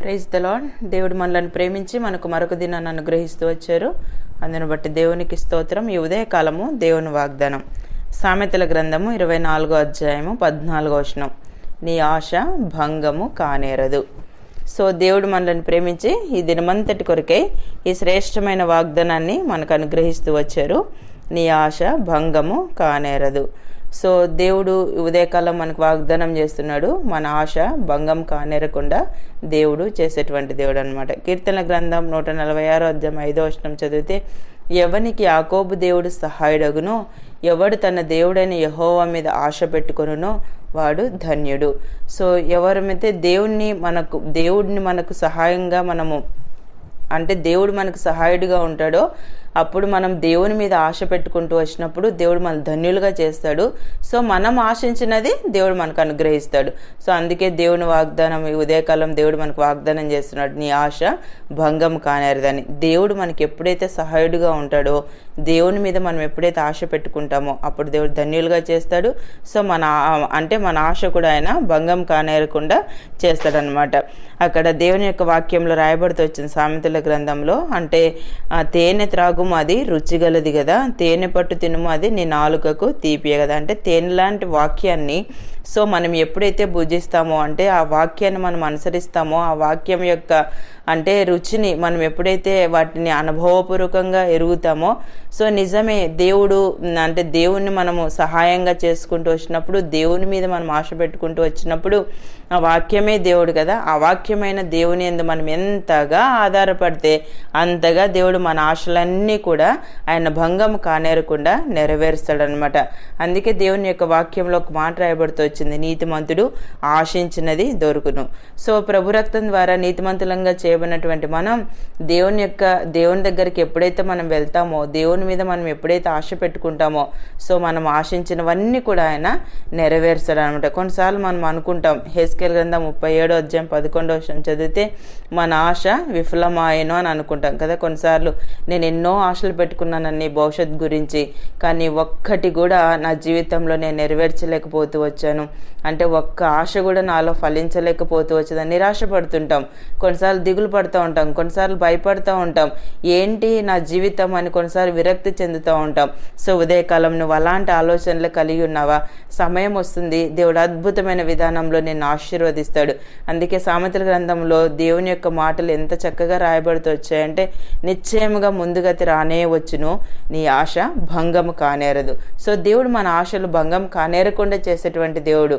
Praise the lord దేవుడు మనల్ని ప్రేమించి మనకు మరొక దినాన్ని అనుగ్రహిస్తూ వచ్చారు. అందును బట్టి దేవునికి స్తోత్రం. ఈ ఉదయకాలము దేవుని వాగ్దానం. సామెతల గ్రంథము ఇరవై నాలుగో అధ్యాయము పద్నాలుగో వచనం. నీ ఆశ భంగము కానేరదు. సో దేవుడు మనల్ని ప్రేమించి ఈ దినమంతటి కొరకై ఈ శ్రేష్టమైన వాగ్దానాన్ని మనకు అనుగ్రహిస్తూ వచ్చారు. నీ ఆశ భంగము కానేరదు. సో దేవుడు ఉదయకాలం మనకు వాగ్దానం చేస్తున్నాడు మన ఆశ భంగం కానేరకుండా దేవుడు చేసేటువంటి దేవుడు అనమాట కీర్తన గ్రంథం నూట నలభై ఆరో అధ్యాయం ఐదో వచనం చదివితే ఎవనికి యాకోబు దేవుడు సహాయుడగునో ఎవడు తన దేవుడైన యహోవా మీద ఆశ పెట్టుకొనునో వాడు ధన్యుడు. సో ఎవరమైతే దేవుణ్ణి మనకు దేవుడిని మనకు సహాయంగా మనము అంటే దేవుడు మనకు సహాయుడిగా ఉంటాడో అప్పుడు మనం దేవుని మీద ఆశ పెట్టుకుంటూ వచ్చినప్పుడు దేవుడు మన ధన్యులుగా చేస్తాడు. సో మనం ఆశించినది దేవుడు మనకు అనుగ్రహిస్తాడు. సో అందుకే దేవుని వాగ్దానం ఈ ఉదయకాలం దేవుడు మనకు వాగ్దానం చేస్తున్నాడు. నీ ఆశ భంగం కానేరదని. దేవుడు మనకి ఎప్పుడైతే సహాయుడుగా ఉంటాడో దేవుని మీద మనం ఎప్పుడైతే ఆశ పెట్టుకుంటామో అప్పుడు దేవుడు ధన్యులుగా చేస్తాడు. సో మన అంటే మన ఆశ కూడా ఆయన భంగం కానేరకుండా చేస్తాడనమాట అక్కడ దేవుని యొక్క వాక్యంలో రాయబడుతూ వచ్చిన సామెతల గ్రంథంలో అంటే తేనె త్రాగు త్రాగుము అది రుచిగలది కదా. తేనె పట్టు తినుము అది నీ నాలుకకు తీపియ కదా. అంటే తేనె లాంటి వాక్యాన్ని సో మనం ఎప్పుడైతే భుజిస్తామో అంటే ఆ వాక్యాన్ని మనం అనుసరిస్తామో ఆ వాక్యం యొక్క అంటే రుచిని మనం ఎప్పుడైతే వాటిని అనుభవపూర్వకంగా ఎరుగుతామో సో నిజమే దేవుడు అంటే దేవుణ్ణి మనము సహాయంగా చేసుకుంటూ వచ్చినప్పుడు దేవుని మీద మనం ఆశ పెట్టుకుంటూ వచ్చినప్పుడు ఆ వాక్యమే దేవుడు కదా. ఆ వాక్యమైన దేవుని ఎందు మనం ఎంతగా ఆధారపడితే అంతగా దేవుడు మన ఆశలన్నీ కూడా ఆయన భంగం కానేరకుండా నెరవేరుస్తాడనమాట అందుకే దేవుని యొక్క వాక్యంలో ఒక మాట రాయబడుతూ వచ్చింది నీతిమంతుడు ఆశించినది దొరుకును. సో ప్రభు రక్తం ద్వారా నీతిమంతులంగా చేయబడినటువంటి మనం దేవుని యొక్క దేవుని దగ్గరికి ఎప్పుడైతే మనం వెళ్తామో దేవుని మీద మనం ఎప్పుడైతే ఆశ పెట్టుకుంటామో సో మనం ఆశించినవన్నీ కూడా ఆయన నెరవేరుస్తాడు అనమాట కొన్నిసార్లు మనం అనుకుంటాం హెస్కేల్ గ్రంథం ముప్పై ఏడో అధ్యాయం పదకొండో చదివితే మన ఆశ విఫలమాయను అని అనుకుంటాం కదా. కొన్నిసార్లు నేను ఎన్నో ఆశలు పెట్టుకున్నానని భవిష్యత్ గురించి. కానీ ఒక్కటి కూడా నా జీవితంలో నేను నెరవేర్చలేకపోతూ వచ్చాను. అంటే ఒక్క ఆశ కూడా నాలో ఫలించలేకపోతూ వచ్చేదని నిరాశపడుతుంటాం. కొన్నిసార్లు దిగులు పడుతూ ఉంటాం. కొన్నిసార్లు భయపడుతూ ఉంటాం. ఏంటి నా జీవితం అని కొన్నిసార్లు విరక్తి చెందుతూ ఉంటాం. సో ఉదయకాలం నువ్వు అలాంటి ఆలోచనలు కలిగి ఉన్నావా? సమయం వస్తుంది. దేవుడు అద్భుతమైన విధానంలో నేను ఆశీర్వదిస్తాడు. అందుకే సామెతల గ్రంథంలో దేవుని యొక్క మాటలు ఎంత చక్కగా రాయబడుతూ వచ్చాయంటే నిశ్చయముగా ముందుగతి రానే వచ్చును. నీ ఆశ భంగము కానేరదు. సో దేవుడు మన ఆశలు భంగం కానేరకుండా చేసేటువంటి దేవుడు.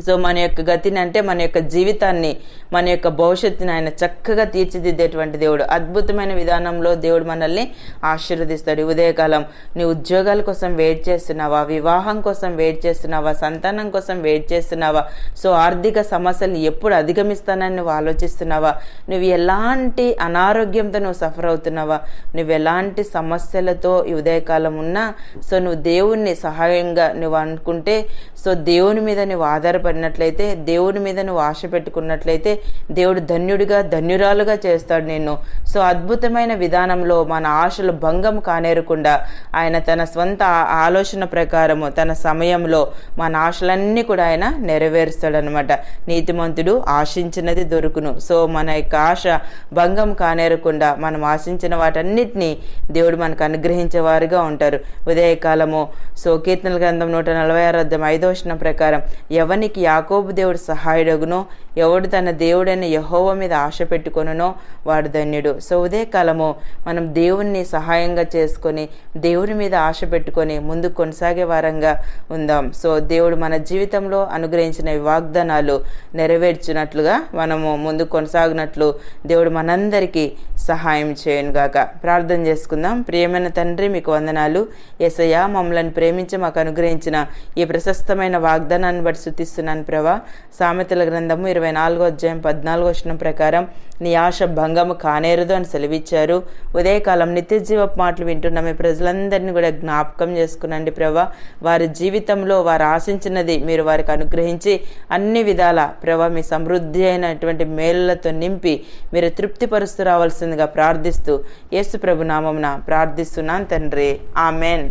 సో మన యొక్క గతిని అంటే మన యొక్క జీవితాన్ని మన యొక్క భవిష్యత్తుని ఆయన చక్కగా తీర్చిదిద్దేటువంటి దేవుడు. అద్భుతమైన విధానంలో దేవుడు మనల్ని ఆశీర్వదిస్తాడు. ఉదయకాలం నీ ఉద్యోగాల కోసం వెయిట్ చేస్తున్నావా? వివాహం కోసం వెయిట్ చేస్తున్నావా? సంతానం కోసం వెయిట్ చేస్తున్నావా? సో ఆర్థిక సమస్యలు ఎప్పుడు అధిగమిస్తానని నువ్వు ఆలోచిస్తున్నావా? నువ్వు ఎలాంటి అనారోగ్యంతో నువ్వు సఫర్ అవుతున్నావా? నువ్వు ఎలాంటి సమస్యలతో ఈ ఉదయకాలం ఉన్నా సో నువ్వు దేవుణ్ణి సహాయంగా నువ్వు అనుకుంటే సో దేవుని మీద నువ్వు ఆధారపడినట్లయితే దేవుని మీద నువ్వు ఆశ పెట్టుకున్నట్లయితే దేవుడు ధన్యుడిగా ధన్యురాలుగా చేస్తాడు నిన్ను. సో అద్భుతమైన విధానంలో మన ఆశలు భంగం కానేరకుండా ఆయన తన స్వంత ఆలోచన ప్రకారము తన సమయంలో మన ఆశలన్నీ కూడా ఆయన నెరవేరుస్తాడనమాట. నీతిమంతుడు ఆశించినది దొరుకును. సో మన యొక్క ఆశ భంగం కానేరకుండా మనం ఆశించిన వాటన్నిటినీ దేవుడు మనకు అనుగ్రహించేవారుగా ఉంటారు. ఉదయకాలము సో కీర్తనల గ్రంథం నూట నలభై ఆరు ఐదోషణం ప్రకారం ఎవని వారికి యాకోబు దేవుడు సహాయుడగునో ఎవడు తన దేవుడైన యహోవ మీద ఆశ పెట్టుకొనునో వాడు ధన్యుడు. సో ఉదయకాలము మనం దేవుణ్ణి సహాయంగా చేసుకొని దేవుని మీద ఆశ పెట్టుకొని ముందు కొనసాగే వారంగా ఉందాం. సో దేవుడు మన జీవితంలో అనుగ్రహించిన వాగ్దానాలు నెరవేర్చినట్లుగా మనము ముందు కొనసాగినట్లు దేవుడు మనందరికీ సహాయం చేయను గాక ప్రార్థన చేసుకుందాం. ప్రియమైన తండ్రి మీకు వందనాలు. ఎసయ్య మమ్మల్ని ప్రేమించి మాకు అనుగ్రహించిన ఈ ప్రశస్తమైన వాగ్దానాన్ని బట్టి శుతిస్తున్నాను ప్రభా. సామెతల గ్రంథము ఇరవై నాలుగో అధ్యాయం పద్నాలుగో వచ్చిన ప్రకారం నీ ఆశ భంగము కానేరదు అని సెలవిచ్చారు. ఉదయకాలం నిత్య జీవ మాటలు వింటున్న. మీ ప్రజలందరినీ కూడా జ్ఞాపకం చేసుకునండి ప్రభా. వారి జీవితంలో వారు ఆశించినది మీరు వారికి అనుగ్రహించి అన్ని విధాల ప్రభా మీ సమృద్ధి అయినటువంటి మేలులతో నింపి మీరు తృప్తిపరుస్తూ రావాల్సిందిగా ప్రార్థిస్తూ యేసు ప్రభు నామమున ప్రార్థిస్తున్నాను తండ్రి. ఆమెన్.